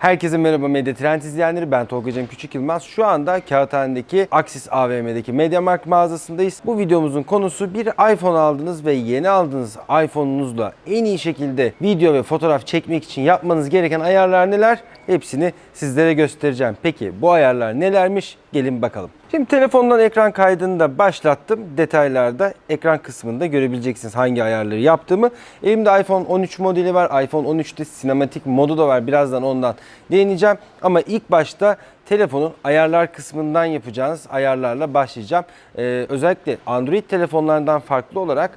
Herkese merhaba Medya Trend izleyenleri. Ben Tolga Cem Küçük Yılmaz. Şu anda Kağıthane'deki Aksis AVM'deki MediaMarkt mağazasındayız. Bu videomuzun konusu bir iPhone aldınız ve yeni aldığınız iPhone'unuzla en iyi şekilde video ve fotoğraf çekmek için yapmanız gereken ayarlar neler? Hepsini sizlere göstereceğim. Peki bu ayarlar nelermiş? Gelin bakalım. Şimdi telefondan ekran kaydını da başlattım. Detaylarda ekran kısmında görebileceksiniz hangi ayarları yaptığımı. Elimde iPhone 13 modeli var. iPhone 13'te sinematik modu da var. Birazdan ondan değineceğim. Ama ilk başta telefonun ayarlar kısmından yapacağınız ayarlarla başlayacağım. Ee, özellikle Android telefonlardan farklı olarak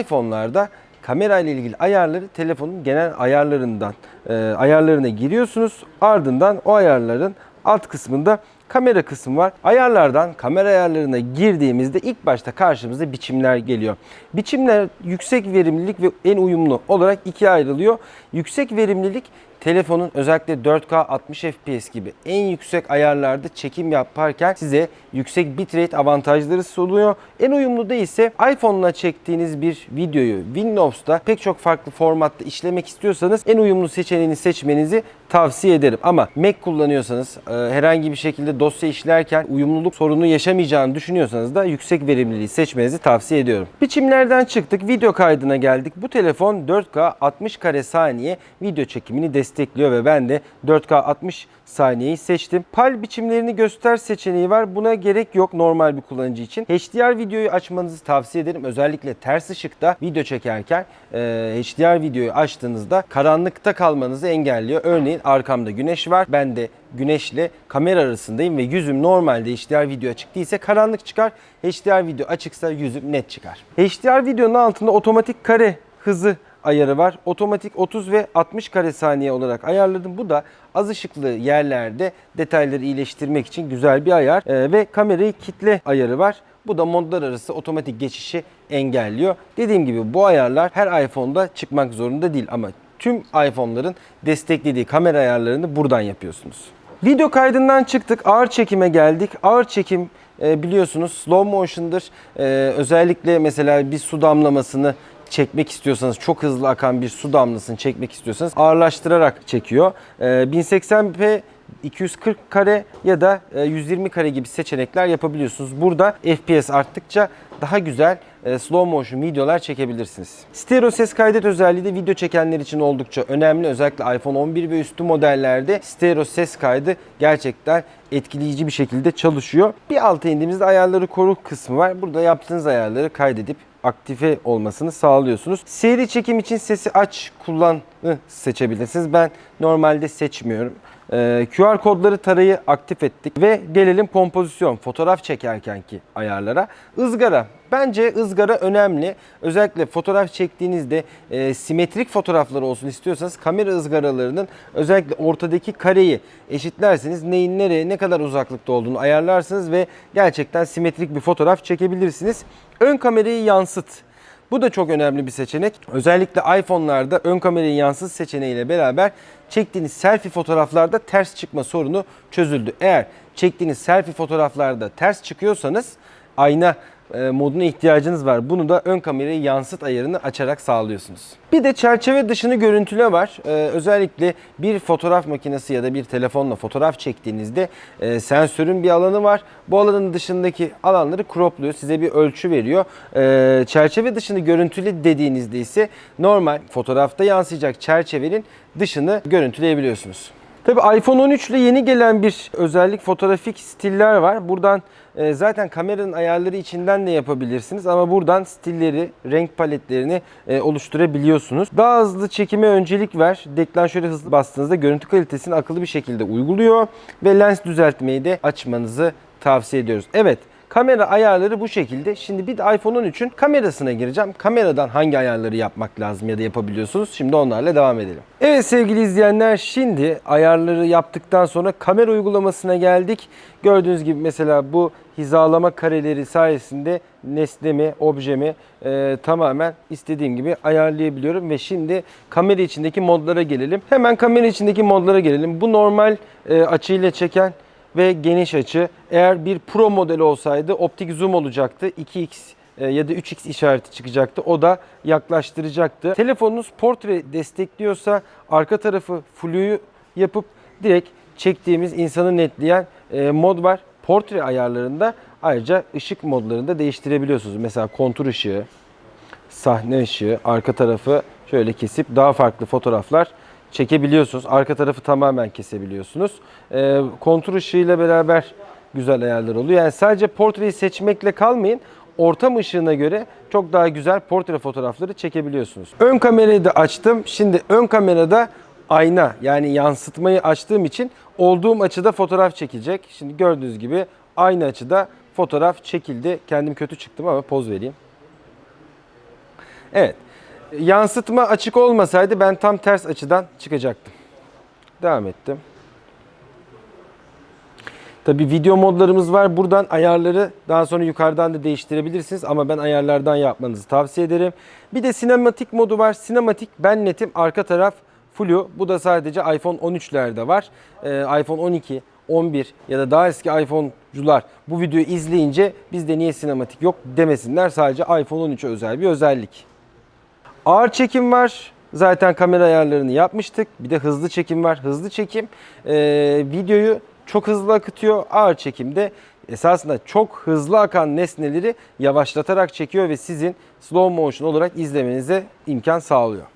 iPhone'larda kamera ile ilgili ayarları telefonun genel ayarlarından e, ayarlarına giriyorsunuz. Ardından o ayarların alt kısmında kamera kısmı var. Ayarlardan kamera ayarlarına girdiğimizde ilk başta karşımıza biçimler geliyor. Biçimler yüksek verimlilik ve en uyumlu olarak ikiye ayrılıyor. Yüksek verimlilik telefonun özellikle 4K 60 FPS gibi en yüksek ayarlarda çekim yaparken size yüksek bitrate avantajları sunuyor. En uyumlu da ise iPhone'la çektiğiniz bir videoyu Windows'ta pek çok farklı formatta işlemek istiyorsanız en uyumlu seçeneğini seçmenizi tavsiye ederim. Ama Mac kullanıyorsanız e, herhangi bir şekilde dosya işlerken uyumluluk sorunu yaşamayacağını düşünüyorsanız da yüksek verimliliği seçmenizi tavsiye ediyorum. Biçimlerden çıktık. Video kaydına geldik. Bu telefon 4K 60 kare saniye video çekimini destekliyor ve ben de 4K 60 saniyeyi seçtim. PAL biçimlerini göster seçeneği var. Buna gerek yok normal bir kullanıcı için. HDR videoyu açmanızı tavsiye ederim. Özellikle ters ışıkta video çekerken e, HDR videoyu açtığınızda karanlıkta kalmanızı engelliyor. Örneğin arkamda güneş var. Ben de güneşle kamera arasındayım ve yüzüm normalde HDR video açık değilse karanlık çıkar. HDR video açıksa yüzüm net çıkar. HDR videonun altında otomatik kare hızı ayarı var. Otomatik 30 ve 60 kare saniye olarak ayarladım. Bu da az ışıklı yerlerde detayları iyileştirmek için güzel bir ayar. Ee, ve kamerayı kitle ayarı var. Bu da modlar arası otomatik geçişi engelliyor. Dediğim gibi bu ayarlar her iPhone'da çıkmak zorunda değil ama tüm iPhone'ların desteklediği kamera ayarlarını buradan yapıyorsunuz. Video kaydından çıktık. Ağır çekime geldik. Ağır çekim e, biliyorsunuz slow motion'dır. E, özellikle mesela bir su damlamasını çekmek istiyorsanız çok hızlı akan bir su damlasını çekmek istiyorsanız ağırlaştırarak çekiyor. E, 1080p 240 kare ya da e, 120 kare gibi seçenekler yapabiliyorsunuz. Burada FPS arttıkça daha güzel e, slow motion videolar çekebilirsiniz. Stereo ses kaydet özelliği de video çekenler için oldukça önemli. Özellikle iPhone 11 ve üstü modellerde stereo ses kaydı gerçekten etkileyici bir şekilde çalışıyor. Bir alta indiğimizde ayarları koru kısmı var. Burada yaptığınız ayarları kaydedip aktife olmasını sağlıyorsunuz. Seri çekim için sesi aç kullanı seçebilirsiniz. Ben normalde seçmiyorum. Ee, QR kodları tarayı aktif ettik ve gelelim kompozisyon fotoğraf çekerkenki ayarlara. Izgara Bence ızgara önemli. Özellikle fotoğraf çektiğinizde e, simetrik fotoğraflar olsun istiyorsanız kamera ızgaralarının özellikle ortadaki kareyi eşitlerseniz neyin nereye ne kadar uzaklıkta olduğunu ayarlarsınız ve gerçekten simetrik bir fotoğraf çekebilirsiniz. Ön kamerayı yansıt. Bu da çok önemli bir seçenek. Özellikle iPhone'larda ön kamerayı yansıt seçeneğiyle beraber çektiğiniz selfie fotoğraflarda ters çıkma sorunu çözüldü. Eğer çektiğiniz selfie fotoğraflarda ters çıkıyorsanız ayna moduna ihtiyacınız var. Bunu da ön kamerayı yansıt ayarını açarak sağlıyorsunuz. Bir de çerçeve dışını görüntüle var. Ee, özellikle bir fotoğraf makinesi ya da bir telefonla fotoğraf çektiğinizde e, sensörün bir alanı var. Bu alanın dışındaki alanları cropluyor. Size bir ölçü veriyor. Ee, çerçeve dışını görüntüle dediğinizde ise normal fotoğrafta yansıyacak çerçevenin dışını görüntüleyebiliyorsunuz. Tabi iPhone 13 ile yeni gelen bir özellik fotoğrafik stiller var. Buradan e, zaten kameranın ayarları içinden de yapabilirsiniz ama buradan stilleri, renk paletlerini e, oluşturabiliyorsunuz. Daha hızlı çekime öncelik ver. Deklanşöre hızlı bastığınızda görüntü kalitesini akıllı bir şekilde uyguluyor ve lens düzeltmeyi de açmanızı tavsiye ediyoruz. Evet. Kamera ayarları bu şekilde. Şimdi bir de iPhone 13'ün kamerasına gireceğim. Kameradan hangi ayarları yapmak lazım ya da yapabiliyorsunuz? Şimdi onlarla devam edelim. Evet sevgili izleyenler şimdi ayarları yaptıktan sonra kamera uygulamasına geldik. Gördüğünüz gibi mesela bu hizalama kareleri sayesinde nesnemi, objemi e, tamamen istediğim gibi ayarlayabiliyorum. Ve şimdi kamera içindeki modlara gelelim. Hemen kamera içindeki modlara gelelim. Bu normal e, açıyla çeken ve geniş açı. Eğer bir Pro modeli olsaydı optik zoom olacaktı. 2x e, ya da 3x işareti çıkacaktı. O da yaklaştıracaktı. Telefonunuz portre destekliyorsa arka tarafı fluyu yapıp direkt çektiğimiz insanı netleyen e, mod var. Portre ayarlarında ayrıca ışık modlarında değiştirebiliyorsunuz. Mesela kontur ışığı, sahne ışığı, arka tarafı şöyle kesip daha farklı fotoğraflar çekebiliyorsunuz. Arka tarafı tamamen kesebiliyorsunuz. Ee, kontur ışığıyla beraber güzel ayarlar oluyor. Yani sadece portreyi seçmekle kalmayın. Ortam ışığına göre çok daha güzel portre fotoğrafları çekebiliyorsunuz. Ön kamerayı da açtım. Şimdi ön kamerada ayna yani yansıtmayı açtığım için olduğum açıda fotoğraf çekecek. Şimdi gördüğünüz gibi aynı açıda fotoğraf çekildi. Kendim kötü çıktım ama poz vereyim. Evet. Yansıtma açık olmasaydı ben tam ters açıdan çıkacaktım. Devam ettim. Tabi video modlarımız var. Buradan ayarları daha sonra yukarıdan da değiştirebilirsiniz ama ben ayarlardan yapmanızı tavsiye ederim. Bir de sinematik modu var. Sinematik ben netim arka taraf flu. Bu da sadece iPhone 13'lerde var. Ee, iPhone 12, 11 ya da daha eski iPhone'cular bu videoyu izleyince bizde niye sinematik yok demesinler. Sadece iPhone 13'e özel bir özellik. Ağır çekim var. Zaten kamera ayarlarını yapmıştık. Bir de hızlı çekim var. Hızlı çekim e, videoyu çok hızlı akıtıyor. Ağır çekimde esasında çok hızlı akan nesneleri yavaşlatarak çekiyor ve sizin slow motion olarak izlemenize imkan sağlıyor.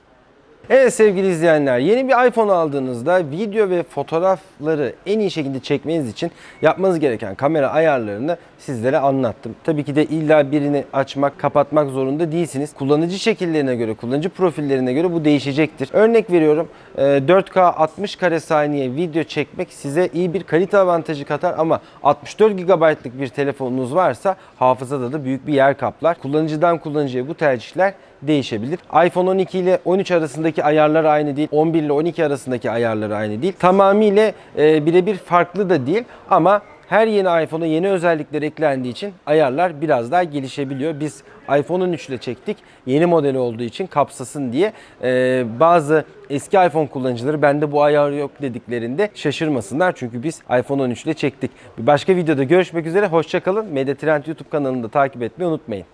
Evet sevgili izleyenler yeni bir iPhone aldığınızda video ve fotoğrafları en iyi şekilde çekmeniz için yapmanız gereken kamera ayarlarını sizlere anlattım. Tabii ki de illa birini açmak, kapatmak zorunda değilsiniz. Kullanıcı şekillerine göre, kullanıcı profillerine göre bu değişecektir. Örnek veriyorum e, 4K 60 kare saniye video çekmek size iyi bir kalite avantajı katar ama 64 GB'lık bir telefonunuz varsa hafızada da büyük bir yer kaplar. Kullanıcıdan kullanıcıya bu tercihler değişebilir. iPhone 12 ile 13 arasındaki ayarlar aynı değil. 11 ile 12 arasındaki ayarlar aynı değil. Tamamıyla e, birebir farklı da değil ama her yeni iPhone'a yeni özellikler eklendiği için ayarlar biraz daha gelişebiliyor. Biz iPhone 13 ile çektik. Yeni modeli olduğu için kapsasın diye e, bazı eski iPhone kullanıcıları bende bu ayar yok dediklerinde şaşırmasınlar. Çünkü biz iPhone 13 ile çektik. Bir başka videoda görüşmek üzere. Hoşçakalın. Trend YouTube kanalını da takip etmeyi unutmayın.